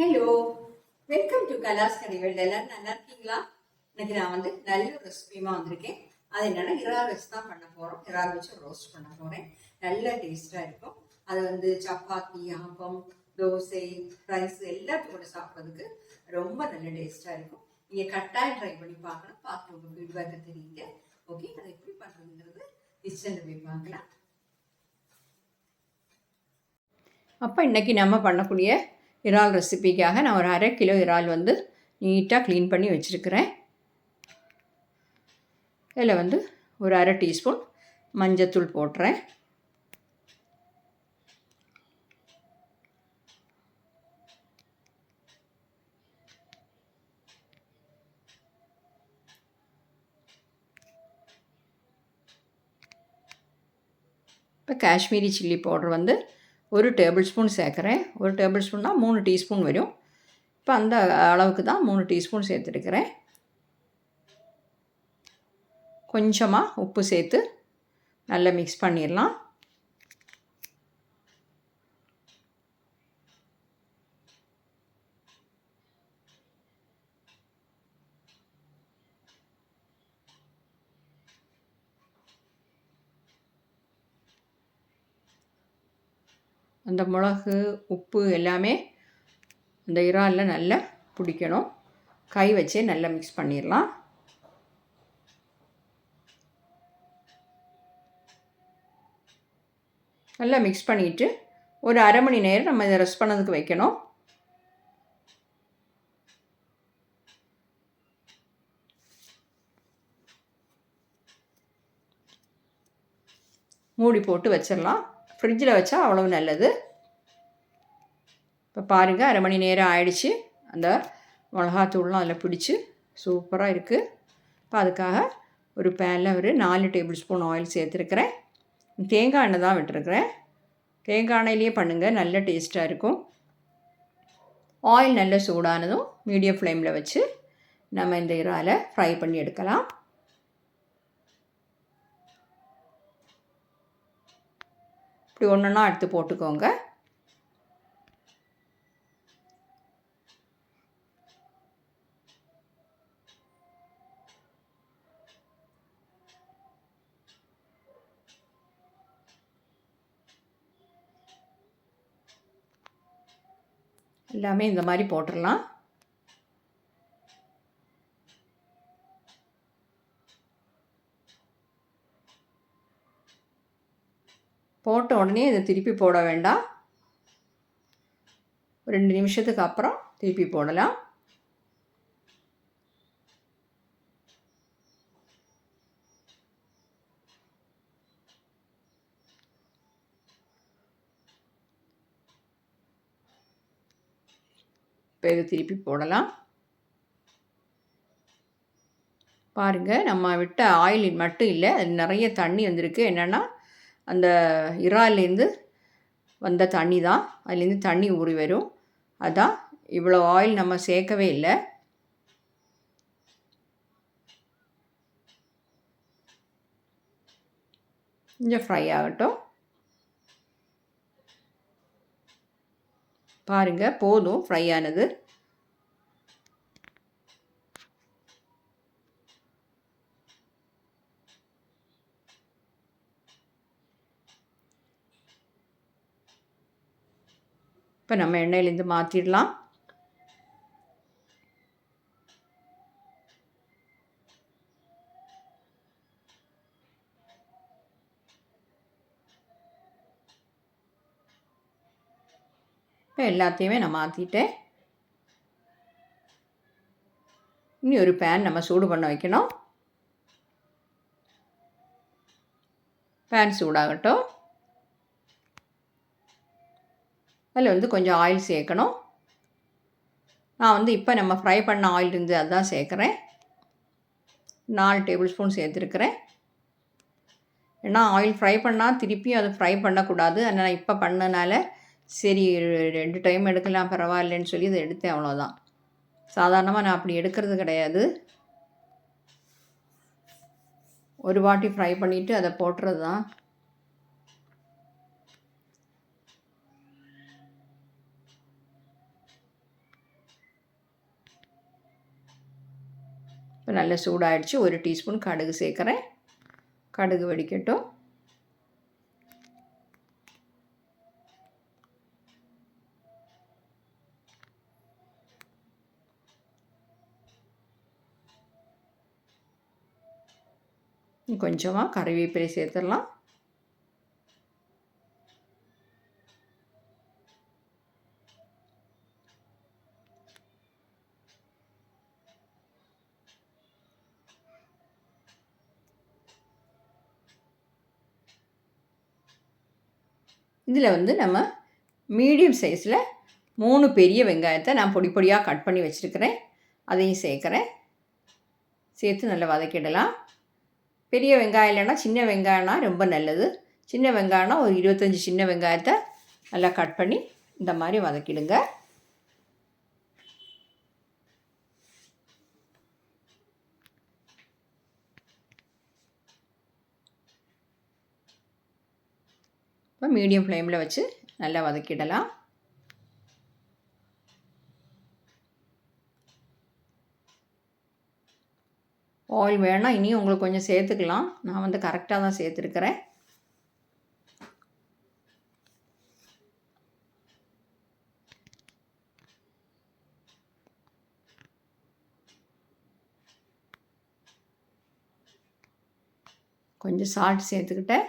Hello welcome to கலாஸ் கடைகள் எல்லாரும் நல்லா இருக்கீங்களா? இன்னைக்கு நான் வந்து நல்ல ஒரு ரெசிபியுமா வந்திருக்கேன். அது என்னன்னா இறால் வச்சு தான் பண்ண போறோம். இறால் வச்சு ரோஸ்ட் பண்ண போறேன். நல்ல டேஸ்டா இருக்கும். அது வந்து சப்பாத்தி ஆப்பம் தோசை ரைஸ் எல்லாத்தையும் கூட சாப்பிட்றதுக்கு ரொம்ப நல்ல டேஸ்டா இருக்கும். நீங்க கட்டாயம் ட்ரை பண்ணி பார்க்கணும். பார்த்து உங்க ஃபீட்பேக்கை தெரியுங்க. ஓகே அதை எப்படி பண்றதுங்கிறது கிச்சனில் போய் பார்க்கலாம். அப்போ இன்றைக்கி நம்ம பண்ணக்கூடிய இறால் ரெசிபிக்காக நான் ஒரு அரை கிலோ இறால் வந்து நீட்டாக க்ளீன் பண்ணி வச்சுருக்கிறேன். இதில் வந்து ஒரு அரை டீஸ்பூன் மஞ்சத்தூள் போட்டுறேன். இப்போ காஷ்மீரி சில்லி பவுடர் வந்து ஒரு டேபிள் ஸ்பூன் சேர்க்குறேன். ஒரு டேபிள் ஸ்பூன்னா மூணு டீஸ்பூன் வரும். இப்போ அந்த அளவுக்கு தான் மூணு டீஸ்பூன் சேர்த்துருக்கிறேன். கொஞ்சமாக உப்பு சேர்த்து நல்லா மிக்ஸ் பண்ணிடலாம். அந்த மிளகு உப்பு எல்லாமே அந்த இறாலில் நல்லா பிடிக்கணும். கை வச்சே நல்லா மிக்ஸ் பண்ணிடலாம். நல்லா மிக்ஸ் பண்ணிவிட்டு ஒரு அரை மணி நேரம் நம்ம இதை ரெஸ்ட் பண்ணதுக்கு வைக்கணும். மூடி போட்டு வச்சிடலாம். ஃப்ரிட்ஜில் வச்சா அவ்வளவு நல்லது. இப்போ பாருங்கள் அரை மணி நேரம் ஆயிடுச்சு. அந்த மிளகாத்தூள்லாம் அதில் பிடிச்சி சூப்பராக இருக்குது இப்போ அதுக்காக ஒரு பேனில் ஒரு நாலு டேபிள் ஸ்பூன் ஆயில் சேர்த்துருக்குறேன். தேங்காய் எண்ணெய் தான் விட்டுருக்குறேன். தேங்காய் எண்ணெயிலேயே பண்ணுங்கள் நல்ல டேஸ்ட்டாக இருக்கும். ஆயில் நல்ல சூடானதும் மீடியம் ஃப்ளேமில் வச்சு நம்ம இந்த இறாலை ஃப்ரை பண்ணி எடுக்கலாம். இப்படி ஒன்று ஒன்றா எடுத்து போட்டுக்கோங்க. எல்லாமே இந்த மாதிரி போட்டுடலாம் போட்ட உடனே இதை திருப்பி போட வேண்டாம். ரெண்டு நிமிஷத்துக்கு அப்புறம் திருப்பி போடலாம். இப்போ இதை திருப்பி போடலாம். பாருங்கள் நம்ம விட்ட ஆயில் மட்டும் இல்லை அது நிறைய தண்ணி வந்திருக்கு. என்னென்னா அந்த இறால்லேருந்து வந்த தண்ணி தான் அதுலேருந்து தண்ணி ஊறி வரும். அதான் இவ்வளோ ஆயில் நம்ம சேர்க்கவே இல்லை. கொஞ்சம் ஃப்ரை ஆகட்டும். பாருங்கள் போதும் ஃப்ரை ஆனது. இப்போ நம்ம எண்ணெயிலேருந்து மாற்றிடலாம் இப்போ எல்லாத்தையுமே நான் மாற்றிட்டேன் இனி ஒரு பேன் நம்ம சூடு பண்ண வைக்கணும். பேன் சூடாகட்டும். அதில் வந்து கொஞ்சம் ஆயில் சேர்க்கணும். நான் வந்து இப்போ நம்ம ஃப்ரை பண்ண ஆயில் இருந்து அதுதான் சேர்க்குறேன். நாலு டேபிள் ஸ்பூன் சேர்த்துருக்குறேன். ஏன்னா ஆயில் ஃப்ரை பண்ணால் திருப்பியும் அதை ஃப்ரை பண்ணக்கூடாது. அதனால் இப்போ பண்ணனால சரி ரெண்டு டைம் எடுக்கலாம் பரவாயில்லன்னு சொல்லி இதை எடுத்தேன் அவ்வளோதான் சாதாரணமாக நான் அப்படி எடுக்கிறது கிடையாது. ஒரு வாட்டி ஃப்ரை பண்ணிவிட்டு அதை போட்டுறது தான் இப்போ நல்லா சூடாகிடுச்சு ஒரு டீஸ்பூன் கடுகு சேர்க்குறேன். கடுகு வெடிக்கட்டும். கொஞ்சமாக கறிவேப்பிலை சேர்த்துடலாம். இதில் வந்து நம்ம மீடியம் சைஸில் மூணு பெரிய வெங்காயத்தை நான் பொடி பொடியாக கட் பண்ணி வச்சுருக்கிறேன். அதையும் சேர்க்குறேன். சேர்த்து நல்லா வதக்கிடலாம். பெரிய வெங்காயம் இல்லைன்னா சின்ன வெங்காயம்னா ரொம்ப நல்லது. சின்ன வெங்காயம்னா ஒரு இருபத்தஞ்சி சின்ன வெங்காயத்தை நல்லா கட் பண்ணி இந்த மாதிரி வதக்கிடுங்க. இப்போ மீடியம் ஃப்ளேமில் வச்சு நல்லா வதக்கிடலாம். ஆயில் வேணால் இனியும் உங்களுக்கு கொஞ்சம் சேர்த்துக்கலாம். நான் வந்து கரெக்டாக தான் சேர்த்துருக்குறேன். கொஞ்சம் சால்ட் சேர்த்துக்கிட்டேன்.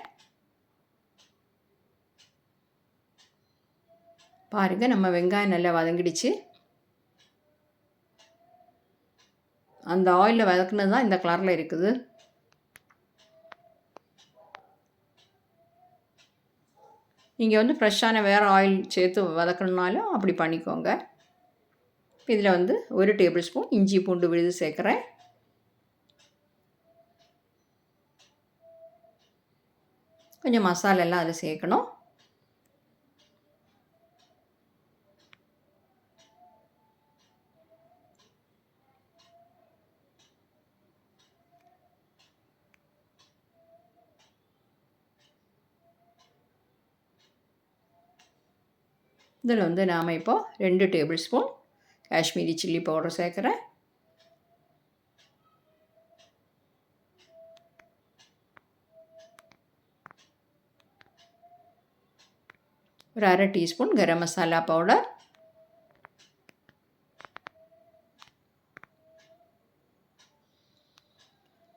பாருங்கள் நம்ம வெங்காயம் நல்லா வதங்கிடுச்சு. அந்த ஆயிலில் வதக்குனது தான் இந்த கலரில் இருக்குது. நீங்கள் வந்து ஃப்ரெஷ்ஷான வேறு ஆயில் சேர்த்து வதக்கணுனாலும் அப்படி பண்ணிக்கோங்க. இதில் வந்து ஒரு டேபிள் ஸ்பூன் இஞ்சி பூண்டு விழுது சேர்க்குறேன். கொஞ்சம் மசாலெல்லாம் அதில் சேர்க்கணும். இதில் வந்து நாம் இப்போது ரெண்டு tablespoon Kashmiri chilli powder சேர்க்குறேன். ஒரு அரை டீஸ்பூன் கரம் மசாலா பவுடர்.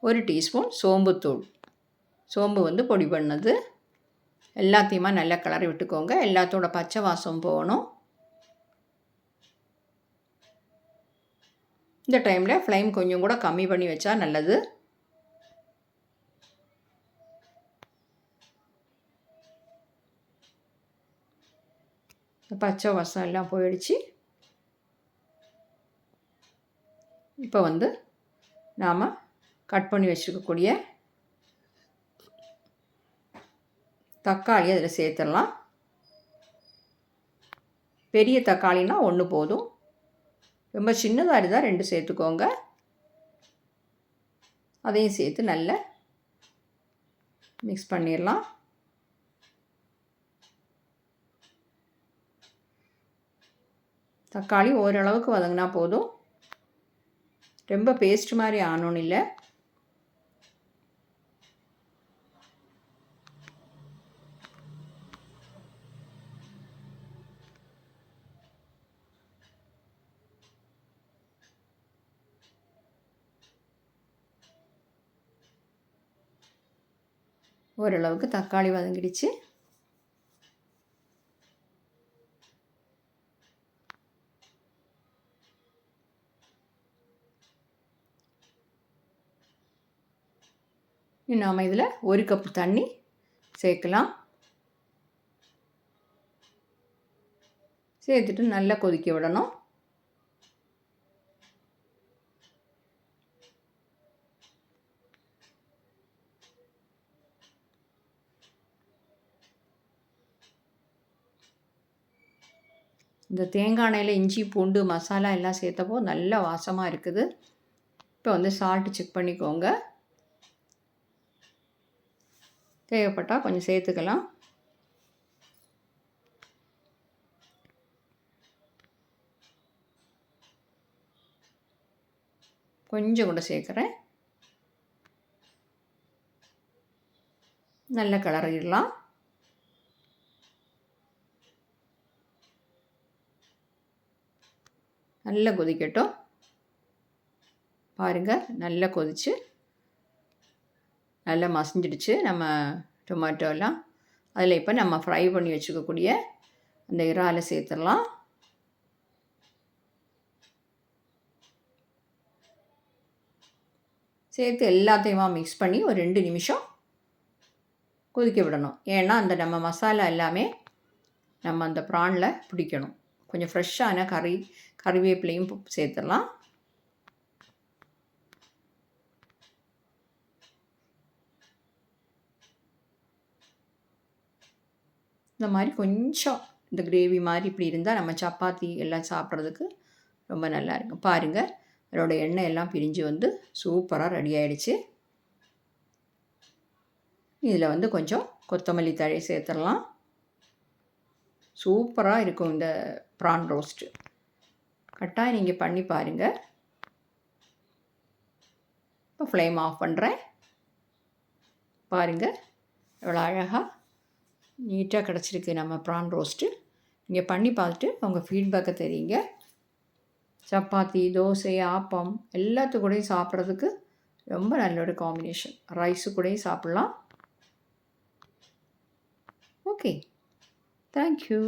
ஒரு டீஸ்பூன் சோம்புத்தூள். சோம்பு வந்து பொடி பண்ணது. எல்லாத்தையுமா நல்லா கிளறி விட்டுக்கோங்க. எல்லாத்தோட பச்சை வாசம் போகணும். இந்த டைமில் ஃப்ளைம் கொஞ்சம் கூட கம்மி பண்ணி வச்சா நல்லது. பச்சை வாசம் எல்லாம் போயிடுச்சு. இப்போ வந்து நாம் கட் பண்ணி வச்சுருக்கக்கூடிய தக்காளி அதில் சேர்த்துடலாம். பெரிய தக்காளினா ஒன்று போதும். ரொம்ப சின்னதாக இருந்தால் ரெண்டு சேர்த்துக்கோங்க. அதையும் சேர்த்து நல்லா மிக்ஸ் பண்ணிடலாம். தக்காளி ஓரளவுக்கு வதங்கினா போதும். ரொம்ப பேஸ்ட் மாதிரி ஆனோன்னு இல்லை. ஓரளவுக்கு தக்காளி வதங்கிடுச்சு. நாம் இதில் ஒரு கப்பு தண்ணி சேர்க்கலாம். சேர்த்துட்டு நல்லா கொதிக்க விடணும். இந்த தேங்காய் எண்ணெயில் இஞ்சி பூண்டு மசாலா எல்லாம் சேர்த்தப்போ நல்ல வாசமாக இருக்குது. இப்போ வந்து சால்ட்டு செக் பண்ணிக்கோங்க. தேவைப்பட்டால் கொஞ்சம் சேர்த்துக்கலாம். கொஞ்சம் கூட சேர்க்குறேன். நல்ல கிளறிடலாம் நல்லா கொதிக்கட்டும். பாருங்கள் நல்லா கொதிச்சு நல்லா மசிஞ்சிடுச்சு நம்ம டொமேட்டோலாம் அதில் இப்போ நம்ம ஃப்ரை பண்ணி வச்சுக்கக்கூடிய அந்த இறாலை சேர்த்துடலாம். சேர்த்து எல்லாத்தையுமா மிக்ஸ் பண்ணி ஒரு ரெண்டு நிமிஷம் கொதிக்க விடணும். ஏன்னா அந்த நம்ம மசாலா எல்லாமே நம்ம அந்த ப்ரானில் பிடிக்கணும். கொஞ்சம் ஃப்ரெஷ்ஷான கறி கறிவேப்பிலையும் சேர்த்துடலாம். இந்த மாதிரி கொஞ்சம் இந்த கிரேவி மாதிரி இப்படி இருந்தால் நம்ம சப்பாத்தி எல்லாம் சாப்பிட்றதுக்கு ரொம்ப நல்லா இருக்கும். பாருங்கள் அதோட எண்ணெய் எல்லாம் பிரிஞ்சு வந்து சூப்பராக ரெடி ஆகிடுச்சு இதில் வந்து கொஞ்சம் கொத்தமல்லி தழை சேர்த்துடலாம். சூப்பராக இருக்கும் இந்த ப்ரான் ரோஸ்ட்டு கட்டாயம் நீங்கள் பண்ணி பாருங்கள் இப்போ ஃப்ளேம் ஆஃப் பண்ணுறேன் பாருங்கள் எவ்வளோ அழகாக நீட்டாக கிடச்சிருக்கு நம்ம ப்ரான் ரோஸ்ட்டு நீங்கள் பண்ணி பார்த்துட்டு உங்கள் ஃபீட்பேக்கை தெரியுங்க. சப்பாத்தி தோசை ஆப்பம் எல்லாத்து கூடயும் சாப்பிட்றதுக்கு ரொம்ப நல்ல ஒரு காம்பினேஷன் ரைஸு கூடயும் சாப்பிட்லாம். Okay thank you